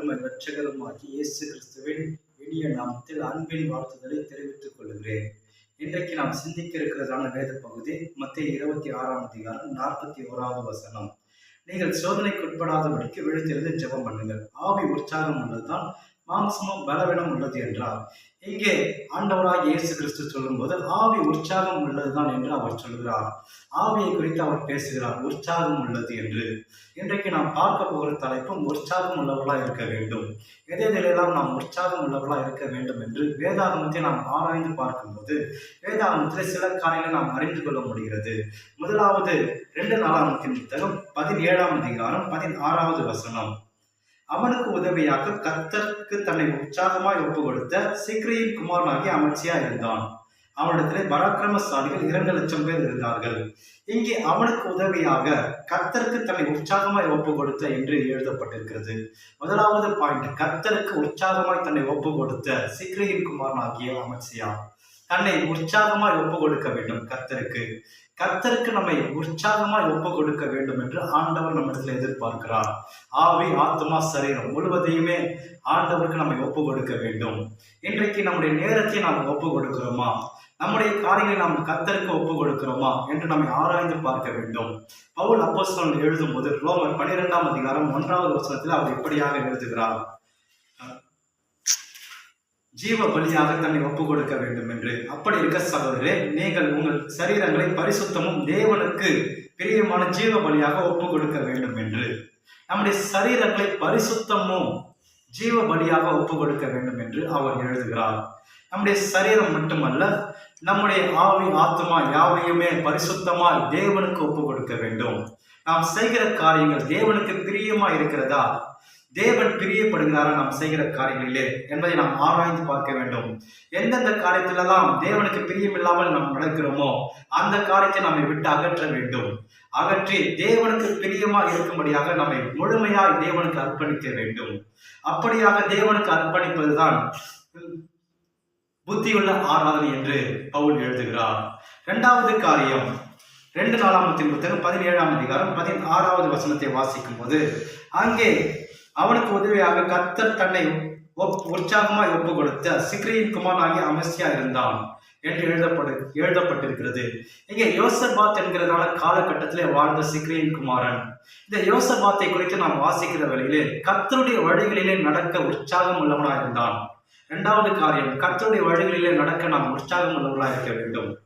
அருமை ரட்சகருமாகி இயேசு கிறிஸ்துவின் இனிய நாமத்தில் அன்பின் வாழ்த்துதலை தெரிவித்துக் கொள்கிறேன். இன்றைக்கு நாம் சிந்திக்க இருக்கிறதான வேத பகுதி மத்திய இருபத்தி ஆறாம் அதிகாரம் நாற்பத்தி ஓராவது வசனம். நீங்கள் சோதனைக்கு உட்படாதபடிக்கு விழுத்திருந்து ஜெபம் பண்ணுங்கள். ஆவி உற்சாகம் உள்ளதுதான் மாம்சமும் பலவீனம் உள்ளது என்றார். இங்கே ஆண்டவராக இயேசு கிறிஸ்து சொல்லும்போது ஆவி உற்சாகம் உள்ளதுதான் என்று அவர் சொல்கிறார். ஆவியை குறித்து அவர் பேசுகிறார் உற்சாகம் உள்ளது என்று. இன்றைக்கு நாம் பார்க்க போகிற தலைப்பும் உற்சாகம் உள்ளவர்களாக இருக்க வேண்டும். எதிலெல்லாம் நாம் உற்சாகம் உள்ளவர்களாக இருக்க வேண்டும் என்று வேதாகமத்தை நாம் ஆராய்ந்து பார்க்கும்போது வேதாகமத்தில் சில காரியங்களை நாம் அறிந்து கொள்ள முடிகிறது. முதலாவது ரெண்டு நாளாமத்தின் புத்தகம் பதினேழாம் அதிகாரம் பதினாறாவது வசனம். அவனுக்கு உதவியாக கத்தருக்கு தன்னை உற்சாகமாய் ஒப்பு கொடுத்த சிக்ரியின் குமாரனாகிய அமைச்சியா இருந்தான். அவனிடத்திலே பராக்கிரமசாலிகள் இரண்டு லட்சம் பேர் இருந்தார்கள். இங்கே அவனுக்கு உதவியாக கத்தருக்கு தன்னை உற்சாகமாய் ஒப்பு கொடுத்த என்று எழுதப்பட்டிருக்கிறது. முதலாவது பாயிண்ட் கத்தருக்கு உற்சாகமாய் தன்னை ஒப்பு கொடுத்த சிக்ரியின் குமாரனாகிய அமைச்சியா தன்னை உற்சாகமாய் ஒப்பு கொடுக்க வேண்டும் கர்த்தருக்கு. கர்த்தருக்கு நம்மை உற்சாகமாய் ஒப்பு கொடுக்க வேண்டும் என்று ஆண்டவர் நம்மிடத்தில் எதிர்பார்க்கிறார். ஆவி ஆத்மா சரீரம் முழுவதையுமே ஆண்டவருக்கு நம்மை ஒப்பு கொடுக்க வேண்டும். இன்றைக்கு நம்முடைய நேரத்தை நாம் ஒப்பு கொடுக்கிறோமா நம்முடைய காரியங்களை நாம் கத்தருக்கு ஒப்பு கொடுக்கிறோமா என்று நம்மை ஆராய்ந்து பார்க்க வேண்டும். பவுல் அப்போஸ்தலன் எழுதும் போது ரோமர் பனிரெண்டாம் அதிகாரம் ஒன்றாவது வசனத்தில் அவர் இப்படியாக எழுதுகிறார். ஜீவ பலியாக தன்னை ஒப்பு கொடுக்க வேண்டும் என்று அப்படி இருக்க சகோதரே நீங்கள் உங்கள் சரீரங்களை பரிசுத்தமும் தேவனுக்கு பிரியமான ஜீவ பலியாக ஒப்பு கொடுக்க வேண்டும் என்று நம்முடைய சரீரங்களை பரிசுத்தமும் ஜீவ பலியாக ஒப்பு கொடுக்க வேண்டும் என்று அவர் எழுதுகிறார். நம்முடைய சரீரம் மட்டுமல்ல நம்முடைய ஆவி ஆத்மா யாவையுமே பரிசுத்தமாய் தேவனுக்கு ஒப்பு கொடுக்க வேண்டும். நாம் செய்கிற காரியங்கள் தேவனுக்கு பிரியமா இருக்கிறதா? தேவன் பிரியப்படுகிறாரா நாம் செய்கிற காரியங்களிலே என்பதை நாம் ஆராய்ந்து பார்க்க வேண்டும். எந்தெந்த காரியத்திலெல்லாம் தேவனுக்கு பிரியமில்லாமல் நாம் நடக்கிறோமோ அந்த காரியத்தை நம்மை விட்டு அகற்ற வேண்டும். அகற்றி தேவனுக்கு பிரியமா இருக்கும்படியாக நம்மை முழுமையாய் தேவனுக்கு அர்ப்பணிக்க வேண்டும். அப்படியாக தேவனுக்கு அர்ப்பணிப்பதுதான் புத்தியுள்ள ஆராதனை என்று பவுல் எழுதுகிறார். இரண்டாவது காரியம் ரெண்டு நாலாம் புத்தகம் பதினேழாம் அதிகாரம் பதினாறாவது வசனத்தை வாசிக்கும் போது அங்கே அவனுக்கு உதவியாக கர்த்தர் தன்னை ஒப்- உற்சாகமாய் ஒப்பு கொடுத்த சிக்ரியின் குமாரனாகிய அமஸ்யா இருந்தான் என்று எழுதப்படு எழுதப்பட்டிருக்கிறது. இங்கே யோசபாத் என்கிறதான காலகட்டத்திலே வாழ்ந்த சிக்ரியின் குமாரன். இந்த யோசபாத்தை குறித்து நாம் வாசிக்கிற வேளையிலே கத்தருடைய வழிகளிலே நடக்க உற்சாகம் உள்ளவனாக இருந்தான். இரண்டாவது காரியம் கத்தருடைய வழிகளிலே நடக்க நாம் உற்சாகம் உள்ளவர்களாக இருக்க வேண்டும்.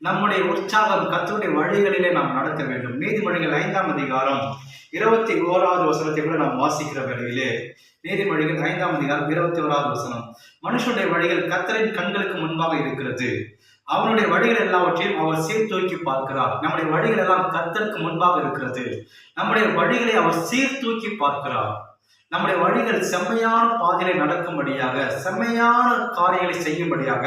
நம்முடைய உற்சாகம் கத்தருடைய வழிகளிலே நாம் நடக்க வேண்டும். நீதிமொழிகள் ஐந்தாம் அதிகாரம் இருபத்தி ஓராவது வசனத்தை கூட நாம் வாசிக்கிற வேளையிலே நீதிமொழிகள் ஐந்தாம் அதிகாரம் இருபத்தி ஓராவது வசனம் மனுஷனுடைய வழிகள் கத்தரின் கண்களுக்கு முன்பாக இருக்கிறது. அவனுடைய வழிகள் எல்லாவற்றையும் அவர் சீர்தூக்கி பார்க்கிறார். நம்முடைய வழிகள் எல்லாம் கத்தருக்கு முன்பாக இருக்கிறது. நம்முடைய வழிகளை அவர் சீர்தூக்கி பார்க்கிறார். நம்முடைய வழிகள் செம்மையான பாதையில நடக்கும்படியாக செம்மையான காரியங்களை செய்யும்படியாக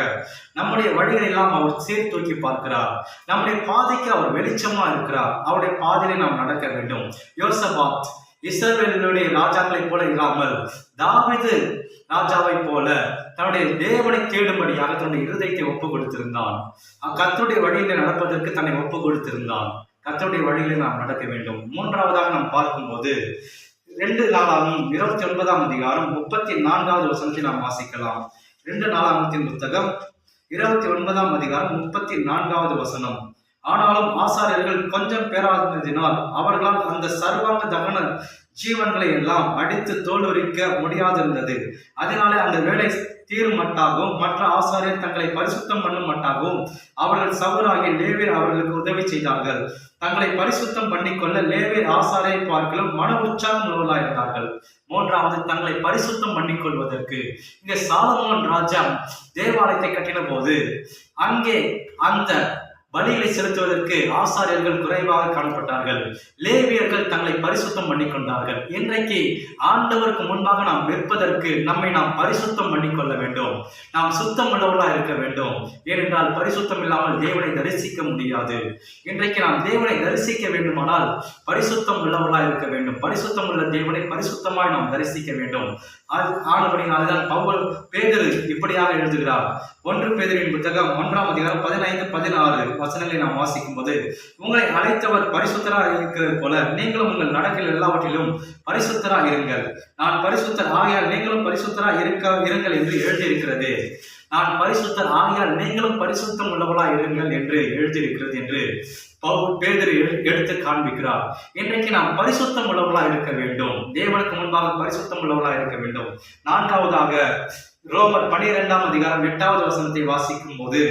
நம்முடைய வழிகள் எல்லாம் அவர் சீர்தூக்கி பார்க்கிறார். நம்முடைய பாதைக்கு அவர் வெளிச்சமா இருக்கிறார். அவருடைய பாதையிலே நாம் நடக்க வேண்டும். யோசபாத் இஸ்ரவேலுடைய ராஜாக்களைப் போல இல்லாமல் தாவிது ராஜாவை போல தன்னுடைய தேவனை தேடும்படியாக தன்னுடைய இருதயத்தை ஒப்பு கொடுத்திருந்தான் கத்தருடைய வழியிலே நடப்பதற்கு தன்னை ஒப்பு கொடுத்திருந்தான் கத்தருடைய வழிகளை நாம் நடக்க வேண்டும். மூன்றாவதாக நாம் பார்க்கும்போது ரெண்டு நாளாகவும் இருபத்தி ஒன்பதாம் அதிகாரம் முப்பத்தி நான்காவது வசனத்தை நாம் வாசிக்கலாம். ரெண்டு நாளாகத்தின் புத்தகம். இருபத்தி ஒன்பதாம் அதிகாரம் முப்பத்தி நான்காவது வசனம். ஆனாலும் ஆசாரியர்கள் கொஞ்சம் பேராதினால் அவர்களால் அந்த சர்வாங்க தகன ஜீவன்களை எல்லாம் அடித்து தோலுரிக்க முடியாதிருந்தது. அதனாலே அந்த வேலை தீரும் மட்டாகவும் மற்ற ஆசாரியர் தங்களை பரிசுத்தம் பண்ணும் மட்டாகவும் அவர்கள் சவுராகிய லேவியர் அவர்களுக்கு உதவி செய்தார்கள். தங்களை பரிசுத்தம் பண்ணிக்கொள்ள லேவியர் ஆசாரியை பார்க்கலும் மன உற்சாகம் உள்ளவர்களாக மூன்றாவது தங்களை பரிசுத்தம் பண்ணிக்கொள்வதற்கு. இங்கே சாலமோன் ராஜா தேவாலயத்தை கட்டின போது அங்கே அந்த பலிகளை செலுத்துவதற்கு ஆசாரியர்கள் குறைவாக காணப்பட்டார்கள். லேவியர்கள் தங்களை பரிசுத்தம் பண்ணிக்கொண்டார்கள். இன்றைக்கு ஆண்டவருக்கு முன்பாக நாம் நிற்பதற்கு நம்மை நாம் பரிசுத்தம் பண்ணிக்கொள்ள வேண்டும். நாம் சுத்தம் உள்ளவர்களாக இருக்க வேண்டும். ஏனென்றால் பரிசுத்தம் இல்லாமல் தேவனை தரிசிக்க முடியாது. இன்றைக்கு நாம் தேவனை தரிசிக்க வேண்டுமானால் பரிசுத்தம் உள்ளவர்களாக இருக்க வேண்டும். பரிசுத்தம் உள்ள தேவனை பரிசுத்தமாய் நாம் தரிசிக்க வேண்டும். அது ஆனபடினால்தான் பவுல் பேதரு இப்படியாக எழுதுகிறார். ஒன்று பேதரின் புத்தகம் ஒன்றாம் அதிகாரம் பதினைந்து பதினாறு. வசனங்களை நாம் வாசிக்கும் போது உங்களை அழைத்தவர் பரிசுத்தராக இருக்கிறது போல நீங்களும் உங்கள் நடக்கில் எல்லாவற்றிலும் பரிசுத்தராக இருங்கள். நான் பரிசுத்தர் ஆகையால் நீங்களும் பரிசுத்தராக இருக்க இருங்கள் என்று எழுதியிருக்கிறது. நான் பரிசுத்தர் ஆகையால் நீங்களும் பரிசுத்தம் உள்ளவளா இருங்கள் என்று எழுதியிருக்கிறது என்று பேதர் எடுத்து காண்பிக்கிறார். இன்றைக்கு நாம் பரிசுத்தம் உள்ளவளா இருக்க வேண்டும். தேவனுக்கு முன்பாக பரிசுத்தம் உள்ளவளா இருக்க வேண்டும். நான்காவதாக ரோமர் பனிரெண்டாம் அதிகாரம் எட்டாவது வசனத்தை வாசிக்கும் போது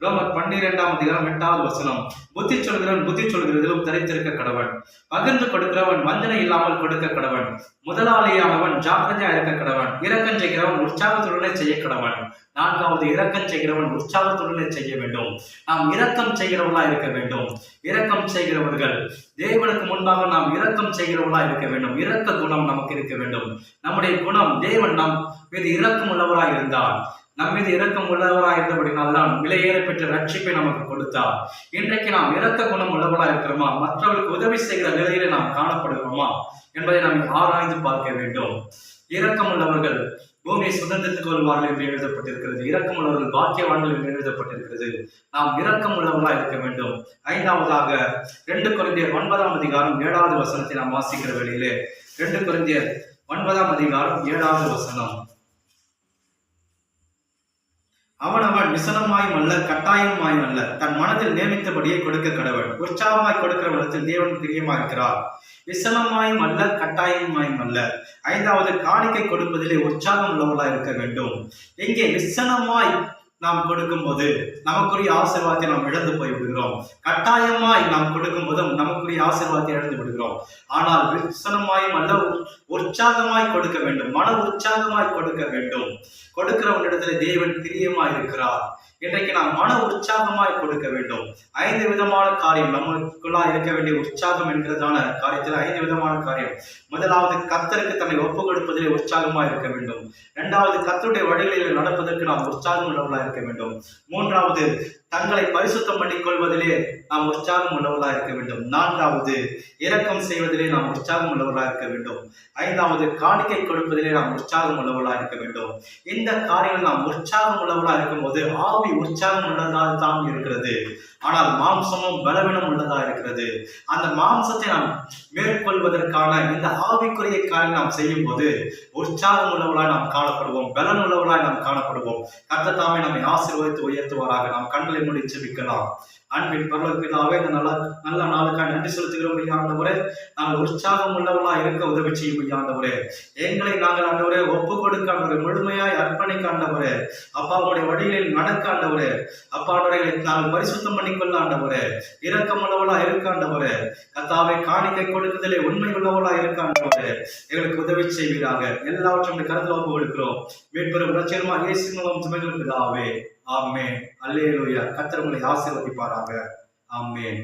ரோமர் பன்னிரெண்டாம் அதிகாரம் எட்டாவது வசனம். புத்தி சொல்கிறவன் புத்தி சொல்கிறதிலும் தரித்திருக்க கடவன். பகிர்ந்து கொடுக்கிறவன் வஞ்சனை இல்லாமல் கொடுக்க கடவன். முதலாளியானவன் ஜாக்கிரதையா இருக்க கடவன். இரக்கம் செய்கிறவன் உற்சாகத்துடனே செய்ய கடவன். நான்காவது இரக்கம் செய்கிறவன் உற்சாகத்துடனே செய்ய வேண்டும். நாம் இரக்கம் செய்கிறவர்களா இருக்க வேண்டும். இரக்கம் செய்கிறவர்கள். தேவனுக்கு முன்பாக நாம் இரக்கம் செய்கிறவர்களா இருக்க வேண்டும். இரக்க குணம் நமக்கு இருக்க வேண்டும். நம்முடைய குணம் தேவன் நம் மீது இரக்கம் உள்ளவராக இருந்தால் நம் மீது உள்ளவராக இருந்தபடினால் தான் விலையேற பெற்ற ரட்சிப்பை நமக்கு கொடுத்தார். இன்றைக்கு நாம் இரக்க குணம் உள்ளவராக இருக்கிறோமா? மற்றவர்களுக்கு உதவி செய்கிற நிலையில நாம் காணப்படுகிறோமா? என்பதை நாம் ஆராய்ந்து பார்க்க வேண்டும். இரக்கம் உள்ளவர்கள் பூமியை சுதந்திரத்துக்கு கொள்வார்கள் என்று எழுதப்பட்டிருக்கிறது. இரக்கம் உள்ளவர்கள் பாக்கியவான்கள் என்று எழுதப்பட்டிருக்கிறது. நாம் இரக்கம் உள்ளவர்களாக இருக்க வேண்டும். ஐந்தாவதாக ரெண்டு குழந்தையர் ஒன்பதாம் அதிகாரம் ஏழாவது வசனத்தை நாம் வாசிக்கிற வேளையிலே ரெண்டு குழந்தையர் ஒன்பதாம் அதிகாரம் ஏழாவது வசனம். அவனவன் விசனமாயும் அல்ல கட்டாயமாயும் அல்ல தன் மனதில் நியமித்தபடியே கொடுக்க கடவன் உற்சாகமாய் கொடுக்கிற விதத்தில் தேவன் பிரியமா இருக்கிறார் விசனமாயும் அல்ல கட்டாயமாயும் அல்ல ஐந்தாவது காணிக்கை கொடுப்பதிலே உற்சாகம் உள்ளவர்களாக இருக்க வேண்டும். எங்கே விசனமாய் நாம் கொடுக்கும்போது நமக்குரிய ஆசீர்வாதத்தை நாம் இழந்து போய் விடுகிறோம் கட்டாயமாய் நாம் கொடுக்கும் போதும் நமக்குரிய ஆசீர்வாதத்தை இழந்து விடுகிறோம். ஆனால் விசனமாயும் அல்ல உற்சாகமாய் கொடுக்க வேண்டும். மன உற்சாகமாய் கொடுக்க வேண்டும். கொடுக்கிறவனிடத்துல தேவன் பிரியமா இருக்கிறார் இன்றைக்கு நாம் மன உற்சாகமாய் கொடுக்க வேண்டும். ஐந்து விதமான காரியம் நமக்குள்ளா இருக்க வேண்டிய உற்சாகம் என்கிறதான காரியத்தில் ஐந்து விதமான காரியம். முதலாவது கத்தருக்கு தன்னை ஒப்பு கொடுப்பதிலே உற்சாகமா இருக்க வேண்டும். இரண்டாவது கத்தருடைய வழிகளில் நடப்பதற்கு நாம் உற்சாகம் உள்ளவர்களா இருக்க வேண்டும். மூன்றாவது தங்களை பரிசுத்தம் பண்ணிக் கொள்வதிலே நாம் உற்சாகம் உள்ளவர்களா இருக்க வேண்டும். நான்காவது இரக்கம் செய்வதிலே நாம் உற்சாகம் உள்ளவர்களா இருக்க வேண்டும். ஐந்தாவது காணிக்கை கொடுப்பதிலே நாம் உற்சாகம் உள்ளவர்களா இருக்க வேண்டும். இந்த காரியங்கள் நாம் உற்சாகம் உள்ளவர்களா இருக்கும்போது ஆவி உற்சாகம் உள்ளதாக தான் இருக்கிறது. ஆனால் மாம்சமும் பலவீனம் உள்ளதா இருக்கிறது. அந்த மாம்சத்தை நாம் மேற்கொள்வதற்கான இந்த ஆவிக்குரிய காரியம் நாம் செய்யும் போது உற்சாகம் உள்ளவர்களாய் நாம் காணப்படுவோம். பலன் உள்ளவர்களாய் நாம் காணப்படுவோம். கர்த்தத்தாமே நம்மை ஆசீர்வதித்து உயர்த்துவாராக. நாம் கண்களை முடிச்சு செபிக்கலாம் அன்பின் பரலப்பிதாவே இந்த நல்ல நல்ல நாளுக்காக நன்றி செலுத்துகிறோம் ஐயா ஆண்டவரே. நாங்கள் உற்சாகம் உள்ளவர்களா இருக்க உதவி செய்யும் ஐயா ஆண்டவரே. எங்களை நாங்கள் ஆண்டவரே ஒப்பு கொடுக்க ஆண்டவரே முழுமையாய் அர்ப்பணிக்க ஆண்டவரே. அப்பா உங்களுடைய வழிகளில் நடக்க ஆண்டவரே. அப்பா ஆண்டவரை நாங்கள் பரிசுத்தம் பண்ணிக்கொள்ள ஆண்டவரே. இரக்கம் உள்ளவளா இருக்க ஆண்டவரே. கத்தாவை காணிக்கை கொடுக்குதலே உண்மை உள்ளவளா இருக்க ஆண்டவரே. எங்களுக்கு உதவி செய்வீராக. எல்லாவற்றையும் கருத்தில் ஒப்பு கொடுக்கிறோம். மீட்பெரும் ரச்சனமா இயேசு மூலம் சுமைகளுக்கு தாவே ஆமே அல்லேலூயா. கத்திரங்களை ஆசீர்வதிப்பாரா ஆசீர்வதிப்பாராக ஆமேன்.